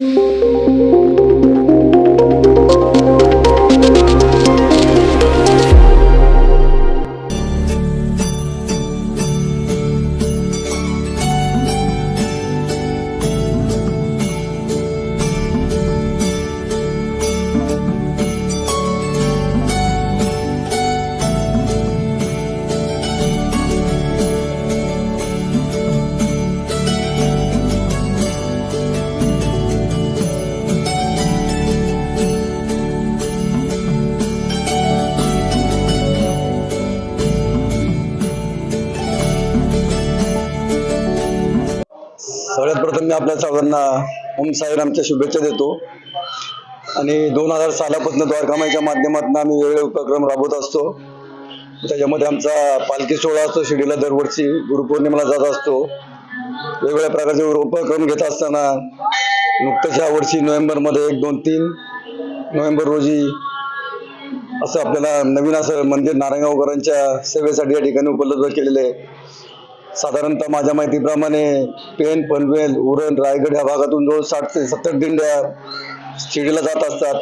Música प्रथम मी आपल्या सर्वांना ओम साईरामच्या शुभेच्छा देतो. आणि दोन हजार सालापासून द्वारकामाईच्या माध्यमातून आम्ही वेगवेगळे उपक्रम राबवत असतो. त्याच्यामध्ये आमचा पालखी सोहळा असतो शिर्डीला दरवर्षी गुरुपौर्णिमेला जात असतो. वेगवेगळ्या प्रकारचे उपक्रम घेत असताना नुकतंच या वर्षी नोव्हेंबरमध्ये एक दोन तीन नोव्हेंबर रोजी असं आपल्याला नवीन असं मंदिर नारायणगावकरांच्या सेवेसाठी या ठिकाणी उपलब्ध केलेलं आहे. साधारणतः माझ्या माहितीप्रमाणे पेन पनवेल उरण रायगड या भागातून जवळ साठ ते सत्तर दिंड्या शिर्डीला जात असतात.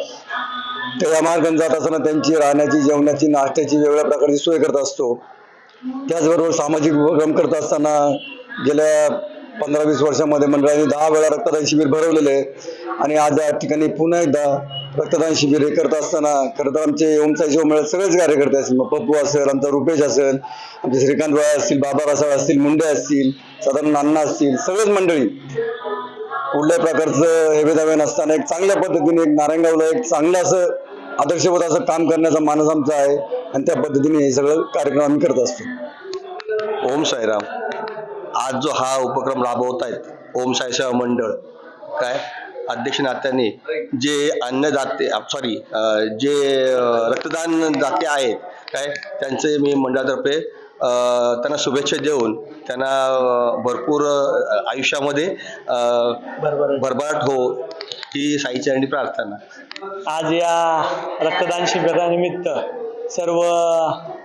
त्या या मार्गाने जात असताना त्यांची राहण्याची जेवणाची नाश्त्याची वेगळ्या प्रकारची सोय करत असतो. त्याचबरोबर सामाजिक उपक्रम करत असताना गेल्या पंधरा वीस वर्षामध्ये मंडळाने दहा वेळा रक्तदान शिबिर भरवलेले आहे. आणि आज या ठिकाणी पुन्हा एकदा रक्तदान शिबिर हे करत असताना खरं तर आमचे ओमसाई शिवमेळ सगळेच कार्यकर्ते असतील. मग पप्पू असेल आमचा रुपेश असेल आमचे श्रीकांत बाळा असतील बाबा रासाळ असतील मुंडे असतील साधारण अण्णा असतील सगळेच मंडळी. कुठल्याही प्रकारचं हेवेदावे नसताना एक चांगल्या पद्धतीने एक नारायणगावला एक चांगलं असं आदर्शवत असं काम करण्याचा मानस आमचा आहे. आणि त्या पद्धतीने हे सगळं कार्यक्रम आम्ही करत असतो. ओम साईराम. आज जो हा उपक्रम राबवत आहेत ओम साई सेवा मंडळ काय? अध्यक्ष नात्याने जे अन्नदाते सॉरी जे रक्तदान दाते आहेत काय? त्यांचे मी मंडळातर्फे त्यांना शुभेच्छा देऊन त्यांना भरपूर आयुष्यामध्ये भरभराट हो ही साईची आणि प्रार्थना. आज या रक्तदान शिबिरानिमित्त सर्व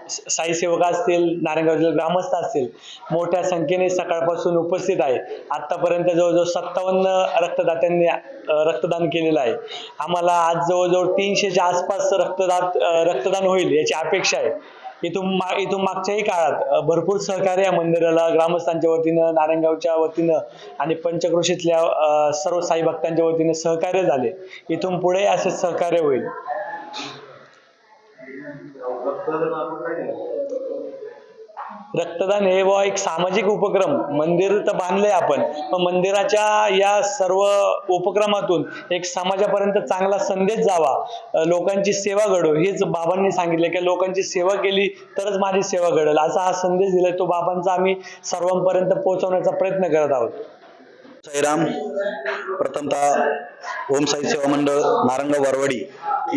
स- असतील नारायणगावचे ग्रामस्थ असतील मोठ्या संख्येने सकाळपासून उपस्थित आहे. आत्तापर्यंत जवळजवळ सत्तावन्न रक्तदात्यांनी रक्तदान केलेलं आहे. आम्हाला आज जवळजवळ तीनशेच्या आसपास रक्तदात रक्तदान होईल याची अपेक्षा आहे. इथून मा इथून मागच्याही काळात भरपूर सहकार्य या मंदिराला ग्रामस्थांच्या वतीनं नारायणगावच्या वतीनं आणि पंचक्रोशीतल्या सर्व साई भक्तांच्या वतीनं सहकार्य झाले. इथून पुढे असे सहकार्य होईल. रक्तदान हे बुवा एक सामाजिक उपक्रम. मंदिर तर बांधलंय आपण. पण मंदिराच्या या सर्व उपक्रमातून एक समाजापर्यंत चांगला संदेश जावा. लोकांची सेवा घडो. हेच बाबांनी सांगितले की लोकांची सेवा केली तरच माझी सेवा घडेल. असा हा संदेश दिलाय. तो बाबांचा आम्ही सर्वांपर्यंत पोहोचवण्याचा प्रयत्न करत आहोत. साईराम प्रथमतः ओम साई सेवा मंडळ नारंग वरवडी.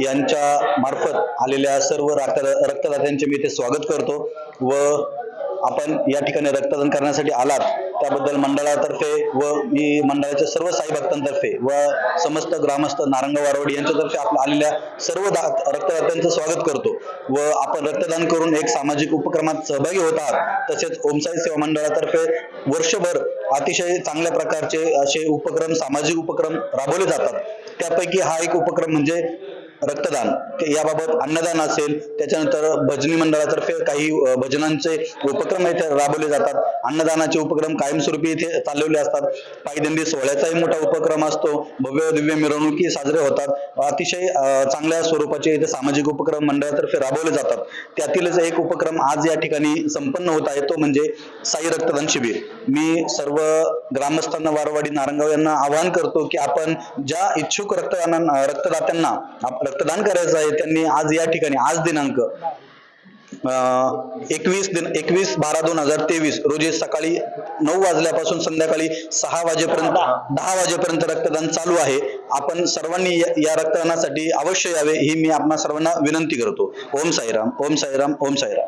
यांच्या मार्फत आलेल्या सर्व रक्त रक्तदात्यांचे मी ते स्वागत करतो. व आपण या ठिकाणी रक्तदान करण्यासाठी आलात. त्याबद्दल मंडळातर्फे व मी मंडळाच्या सर्व साई भक्तांतर्फे व समस्त ग्रामस्थ नारंग वारवडी यांच्यातर्फे आपल्या आलेल्या सर्व दा- रक्तदात्यांचं स्वागत करतो. व आपण रक्तदान करून एक सामाजिक उपक्रमात सहभागी होत आहात. तसेच ओमसाई सेवा मंडळातर्फे वर्षभर अतिशय चांगल्या प्रकारचे असे उपक्रम सामाजिक उपक्रम राबवले जातात. त्यापैकी हा एक उपक्रम म्हणजे रक्तदान. याबाबत अन्नदान असेल त्याच्यानंतर भजनी मंडळातर्फे काही भजनांचे उपक्रम इथे राबवले जातात. अन्नदानाचे उपक्रम कायमस्वरूपी इथे चालवले असतात. पायदंडी सोहळ्याचाही मोठा उपक्रम असतो. भव्य दिव्य मिरवणुकी साजरे होतात. अतिशय चांगल्या स्वरूपाचे इथे सामाजिक उपक्रम मंडळातर्फे राबवले जातात. त्यातीलच एक उपक्रम आज या ठिकाणी संपन्न होत आहे. तो म्हणजे साई रक्तदान शिबिर. मी सर्व ग्रामस्थांना वारवाडी नारंगाव यांना आवाहन करतो की आपण ज्या इच्छुक रक्तदाना रक्तदात्यांना रक्तदान करायचं आहे त्यांनी आज या ठिकाणी आज दिनांक एकवीस दिन एकवीस बारा दोन हजार तेवीस रोजी सकाळी नऊ वाजल्यापासून संध्याकाळी सहा वाजेपर्यंत दहा वाजेपर्यंत रक्तदान चालू आहे. आपण सर्वांनी या- रक्तदानासाठी अवश्य यावे ही मी आपणा सर्वांना विनंती करतो. ओम साईराम ओम साईराम ओम साईराम.